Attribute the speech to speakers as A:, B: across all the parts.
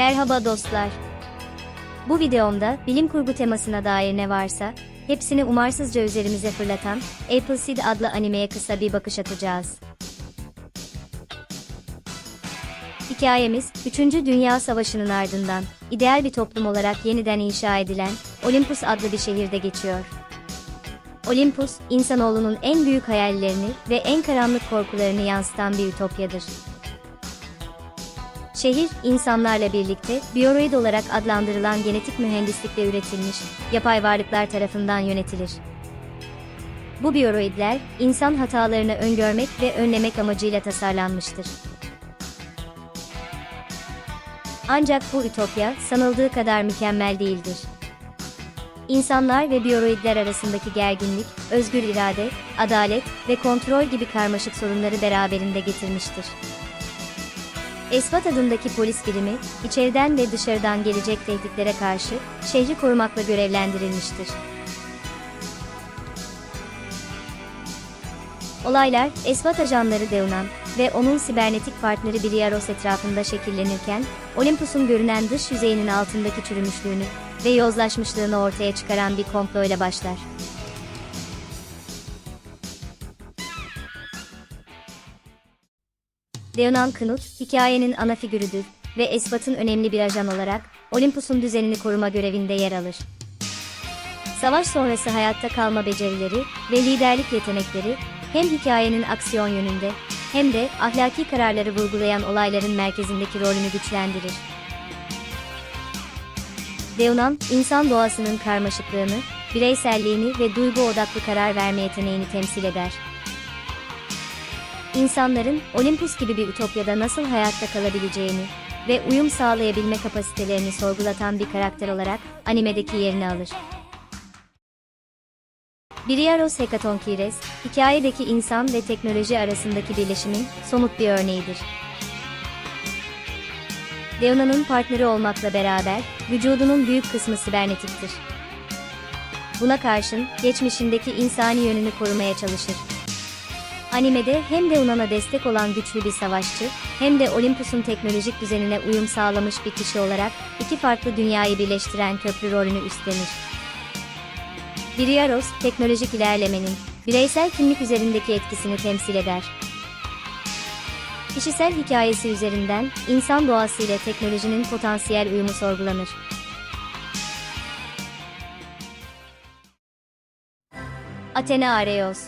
A: Merhaba dostlar. Bu videomda bilim kurgu temasına dair ne varsa, hepsini umarsızca üzerimize fırlatan Appleseed adlı animeye kısa bir bakış atacağız. Hikayemiz, 3. Dünya Savaşı'nın ardından, ideal bir toplum olarak yeniden inşa edilen Olympus adlı bir şehirde geçiyor. Olympus, insanoğlunun en büyük hayallerini ve en karanlık korkularını yansıtan bir ütopyadır. Şehir, insanlarla birlikte biyoroid olarak adlandırılan genetik mühendislikle üretilmiş, yapay varlıklar tarafından yönetilir. Bu biyoroidler, insan hatalarını öngörmek ve önlemek amacıyla tasarlanmıştır. Ancak bu ütopya, sanıldığı kadar mükemmel değildir. İnsanlar ve biyoroidler arasındaki gerginlik, özgür irade, adalet ve kontrol gibi karmaşık sorunları beraberinde getirmiştir. Esvat adındaki polis birimi, içeriden ve dışarıdan gelecek tehditlere karşı şehri korumakla görevlendirilmiştir. Olaylar, Esvat ajanları Deunan ve onun sibernetik partneri Briaros etrafında şekillenirken, Olympus'un görünen dış yüzeyinin altındaki çürümüşlüğünü ve yozlaşmışlığını ortaya çıkaran bir komployla başlar. Leonan Knut, hikayenin ana figürüdür ve Esvat'ın önemli bir ajan olarak Olympus'un düzenini koruma görevinde yer alır. Savaş sonrası hayatta kalma becerileri ve liderlik yetenekleri hem hikayenin aksiyon yönünde hem de ahlaki kararları vurgulayan olayların merkezindeki rolünü güçlendirir. Leonan, insan doğasının karmaşıklığını, bireyselliğini ve duygu odaklı karar verme yeteneğini temsil eder. İnsanların Olympus gibi bir ütopyada nasıl hayatta kalabileceğini ve uyum sağlayabilme kapasitelerini sorgulatan bir karakter olarak animedeki yerini alır. Briaros Hekatonchires, hikayedeki insan ve teknoloji arasındaki birleşimin somut bir örneğidir. Leona'nın partneri olmakla beraber, vücudunun büyük kısmı sibernetiktir. Buna karşın, geçmişindeki insani yönünü korumaya çalışır. Animede hem Leona'na destek olan güçlü bir savaşçı, hem de Olympus'un teknolojik düzenine uyum sağlamış bir kişi olarak iki farklı dünyayı birleştiren köprü rolünü üstlenir. Briaros, teknolojik ilerlemenin bireysel kimlik üzerindeki etkisini temsil eder. Kişisel hikayesi üzerinden insan doğası ile teknolojinin potansiyel uyumu sorgulanır. Athena Areios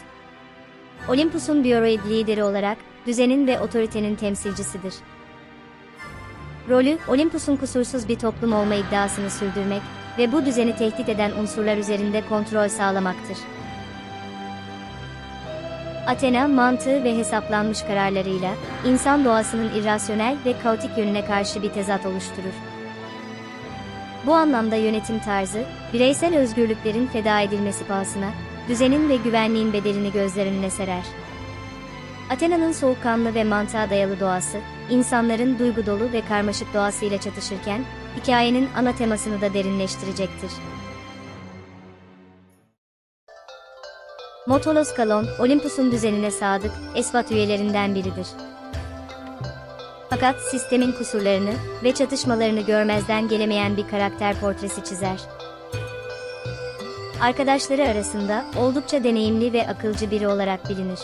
A: Olympus'un biyoroid lideri olarak düzenin ve otoritenin temsilcisidir. Rolü, Olympus'un kusursuz bir toplum olma iddiasını sürdürmek ve bu düzeni tehdit eden unsurlar üzerinde kontrol sağlamaktır. Athena, mantığı ve hesaplanmış kararlarıyla, insan doğasının irrasyonel ve kaotik yönüne karşı bir tezat oluşturur. Bu anlamda yönetim tarzı, bireysel özgürlüklerin feda edilmesi pahasına, düzenin ve güvenliğin bedelini gözler önüne serer. Athena'nın soğukkanlı ve mantığa dayalı doğası, insanların duygu dolu ve karmaşık doğasıyla çatışırken, hikayenin ana temasını da derinleştirecektir. Motolos Kalon, Olympus'un düzenine sadık, Esvat üyelerinden biridir. Fakat sistemin kusurlarını ve çatışmalarını görmezden gelemeyen bir karakter portresi çizer. Arkadaşları arasında oldukça deneyimli ve akılcı biri olarak bilinir.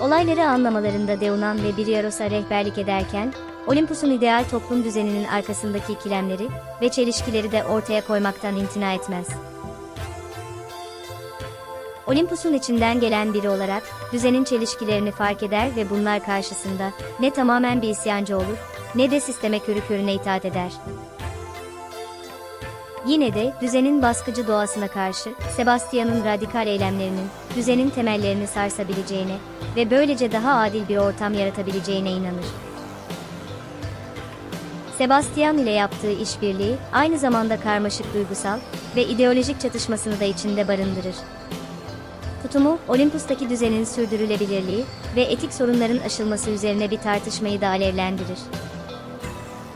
A: Olayları anlamalarında Deunan ve Briaros'a rehberlik ederken, Olympus'un ideal toplum düzeninin arkasındaki ikilemleri ve çelişkileri de ortaya koymaktan imtina etmez. Olympus'un içinden gelen biri olarak, düzenin çelişkilerini fark eder ve bunlar karşısında ne tamamen bir isyancı olur, ne de sisteme körü körüne itaat eder. Yine de düzenin baskıcı doğasına karşı Sebastian'ın radikal eylemlerinin düzenin temellerini sarsabileceğine ve böylece daha adil bir ortam yaratabileceğine inanır. Sebastian ile yaptığı işbirliği aynı zamanda karmaşık duygusal ve ideolojik çatışmasını da içinde barındırır. Tutumu, Olympus'taki düzenin sürdürülebilirliği ve etik sorunların aşılması üzerine bir tartışmayı da alevlendirir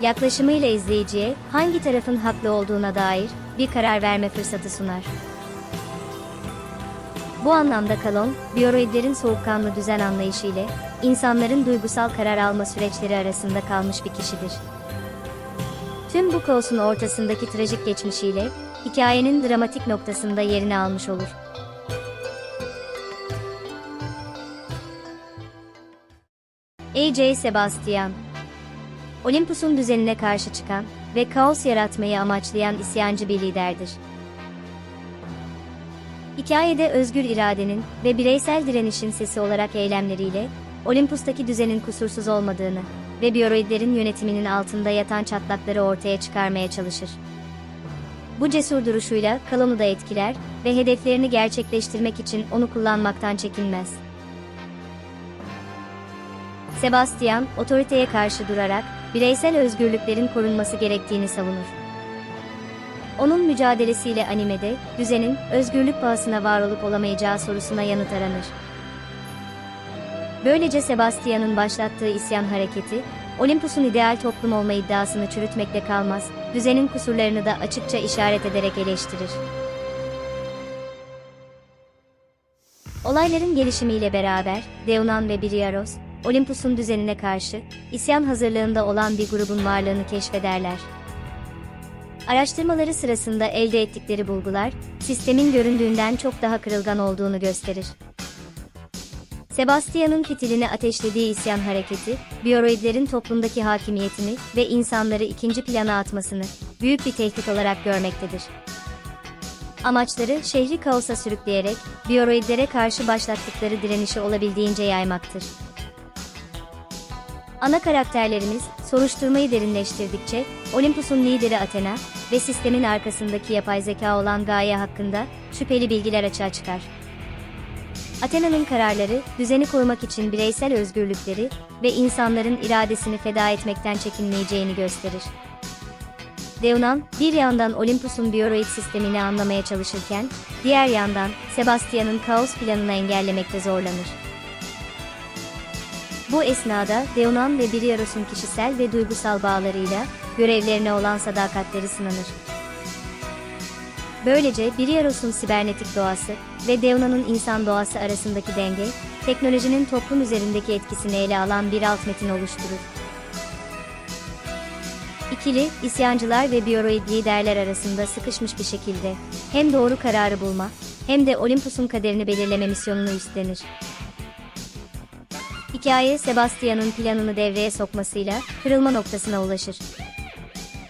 A: yaklaşımıyla izleyiciye hangi tarafın haklı olduğuna dair bir karar verme fırsatı sunar. Bu anlamda Kalon, biyoroidlerin soğukkanlı düzen anlayışı ile insanların duygusal karar alma süreçleri arasında kalmış bir kişidir. Tüm bu kaosun ortasındaki trajik geçmişiyle, hikayenin dramatik noktasında yerini almış olur. A.J. Sebastian Olympus'un düzenine karşı çıkan ve kaos yaratmayı amaçlayan isyancı bir liderdir. Hikayede özgür iradenin ve bireysel direnişin sesi olarak eylemleriyle, Olympus'taki düzenin kusursuz olmadığını ve biyoroidlerin yönetiminin altında yatan çatlakları ortaya çıkarmaya çalışır. Bu cesur duruşuyla Kalon'u da etkiler ve hedeflerini gerçekleştirmek için onu kullanmaktan çekinmez. Sebastian, otoriteye karşı durarak, bireysel özgürlüklerin korunması gerektiğini savunur. Onun mücadelesiyle animede, düzenin, özgürlük pahasına var olup olamayacağı sorusuna yanıt aranır. Böylece Sebastian'ın başlattığı isyan hareketi, Olympus'un ideal toplum olma iddiasını çürütmekle kalmaz, düzenin kusurlarını da açıkça işaret ederek eleştirir. Olayların gelişimiyle beraber, Deunan ve Briaros, Olympus'un düzenine karşı, isyan hazırlığında olan bir grubun varlığını keşfederler. Araştırmaları sırasında elde ettikleri bulgular, sistemin göründüğünden çok daha kırılgan olduğunu gösterir. Sebastian'ın fitilini ateşlediği isyan hareketi, biyoroidlerin toplumdaki hakimiyetini ve insanları ikinci plana atmasını büyük bir tehdit olarak görmektedir. Amaçları şehri kaosa sürükleyerek biyoroidlere karşı başlattıkları direnişi olabildiğince yaymaktır. Ana karakterlerimiz soruşturmayı derinleştirdikçe Olympus'un lideri Athena ve sistemin arkasındaki yapay zeka olan Gaia hakkında şüpheli bilgiler açığa çıkar. Athena'nın kararları, düzeni korumak için bireysel özgürlükleri ve insanların iradesini feda etmekten çekinmeyeceğini gösterir. Deunan, bir yandan Olympus'un biyoroid sistemini anlamaya çalışırken, diğer yandan Sebastian'ın kaos planını engellemekte zorlanır. Bu esnada Deunan ve Briaros'un kişisel ve duygusal bağlarıyla görevlerine olan sadakatleri sınanır. Böylece Briaros'un sibernetik doğası ve Deuna'nın insan doğası arasındaki denge, teknolojinin toplum üzerindeki etkisini ele alan bir alt metin oluşturur. İkili, isyancılar ve biyoroid liderler arasında sıkışmış bir şekilde hem doğru kararı bulma hem de Olympus'un kaderini belirleme misyonunu üstlenir. Hikaye Sebastian'ın planını devreye sokmasıyla kırılma noktasına ulaşır.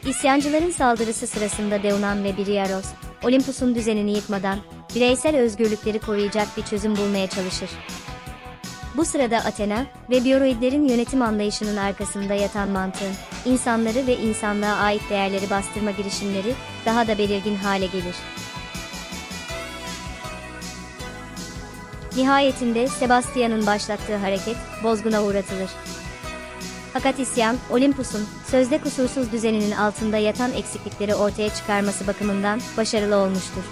A: İsyancıların saldırısı sırasında Deunan ve Briaros, Olympus'un düzenini yıkmadan bireysel özgürlükleri koruyacak bir çözüm bulmaya çalışır. Bu sırada Athena ve biyoroidlerin yönetim anlayışının arkasında yatan mantığın, insanları ve insanlığa ait değerleri bastırma girişimleri daha da belirgin hale gelir. Nihayetinde Sebastian'ın başlattığı hareket bozguna uğratılır. Fakat isyan, Olympus'un sözde kusursuz düzeninin altında yatan eksiklikleri ortaya çıkarması bakımından başarılı olmuştur.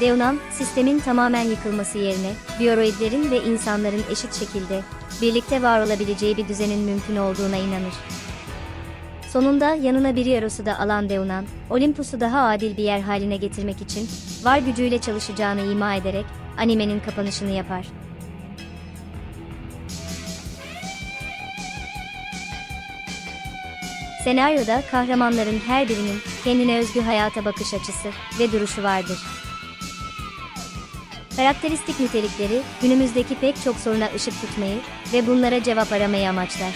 A: Deunan, sistemin tamamen yıkılması yerine, biyoroidlerin ve insanların eşit şekilde birlikte var olabileceği bir düzenin mümkün olduğuna inanır. Sonunda yanına bir Yaros'u da alan Deunan, Olympus'u daha adil bir yer haline getirmek için var gücüyle çalışacağını ima ederek animenin kapanışını yapar. Senaryoda kahramanların her birinin kendine özgü hayata bakış açısı ve duruşu vardır. Karakteristik nitelikleri günümüzdeki pek çok soruna ışık tutmayı ve bunlara cevap aramayı amaçlar.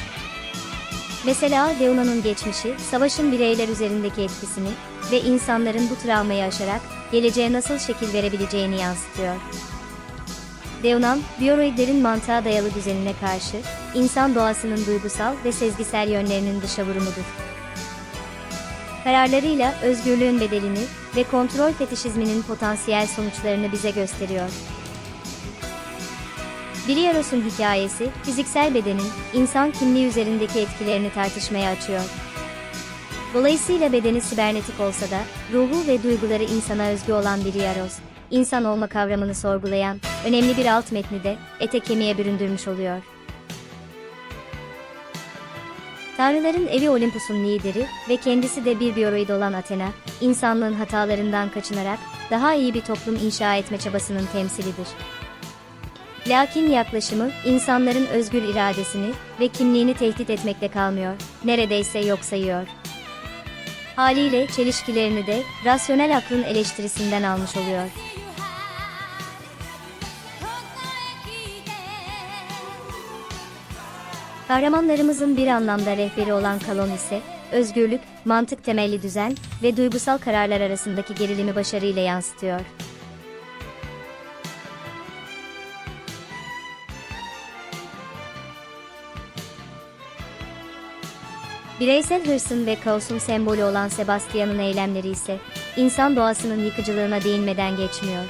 A: Mesela Leona'nın geçmişi, savaşın bireyler üzerindeki etkisini ve insanların bu travmayı aşarak geleceğe nasıl şekil verebileceğini yansıtıyor. Leonan, biyoroidlerin mantığa dayalı düzenine karşı, insan doğasının duygusal ve sezgisel yönlerinin dışa vurumudur. Kararlarıyla özgürlüğün bedelini ve kontrol fetişizminin potansiyel sonuçlarını bize gösteriyor. Briaros'un hikayesi, fiziksel bedenin, insan kimliği üzerindeki etkilerini tartışmaya açıyor. Dolayısıyla bedeni sibernetik olsa da, ruhu ve duyguları insana özgü olan Briaros, insan olma kavramını sorgulayan, önemli bir alt metni de, ete kemiğe büründürmüş oluyor. Tanrıların evi Olympus'un lideri ve kendisi de bir biyoroid olan Athena, insanlığın hatalarından kaçınarak daha iyi bir toplum inşa etme çabasının temsilidir. Lakin yaklaşımı, insanların özgür iradesini ve kimliğini tehdit etmekle kalmıyor, neredeyse yok sayıyor. Haliyle çelişkilerini de rasyonel aklın eleştirisinden almış oluyor. Kahramanlarımızın bir anlamda rehberi olan Kalon ise, özgürlük, mantık temelli düzen ve duygusal kararlar arasındaki gerilimi başarıyla yansıtıyor. Bireysel hırsın ve kaosun sembolü olan Sebastian'ın eylemleri ise, insan doğasının yıkıcılığına değinmeden geçmiyor.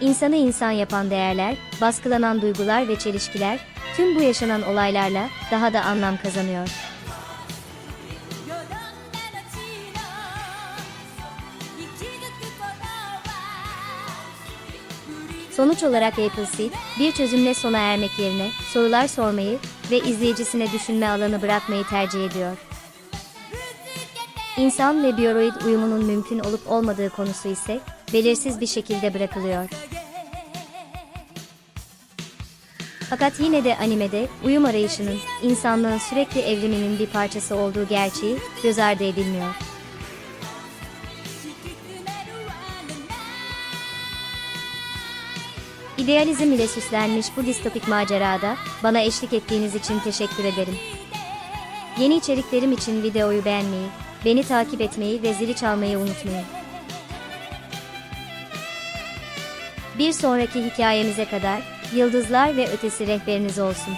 A: İnsanı insan yapan değerler, baskılanan duygular ve çelişkiler, tüm bu yaşanan olaylarla daha da anlam kazanıyor. Sonuç olarak Appleseed, bir çözümle sona ermek yerine sorular sormayı ve izleyicisine düşünme alanı bırakmayı tercih ediyor. İnsan ve biyoroid uyumunun mümkün olup olmadığı konusu ise belirsiz bir şekilde bırakılıyor. Fakat yine de animede uyum arayışının insanlığın sürekli evriminin bir parçası olduğu gerçeği göz ardı edilmiyor. İdealizm ile süslenmiş bu distopik macerada bana eşlik ettiğiniz için teşekkür ederim. Yeni içeriklerim için videoyu beğenmeyi, beni takip etmeyi ve zili çalmayı unutmayın. Bir sonraki hikayemize kadar yıldızlar ve ötesi rehberiniz olsun.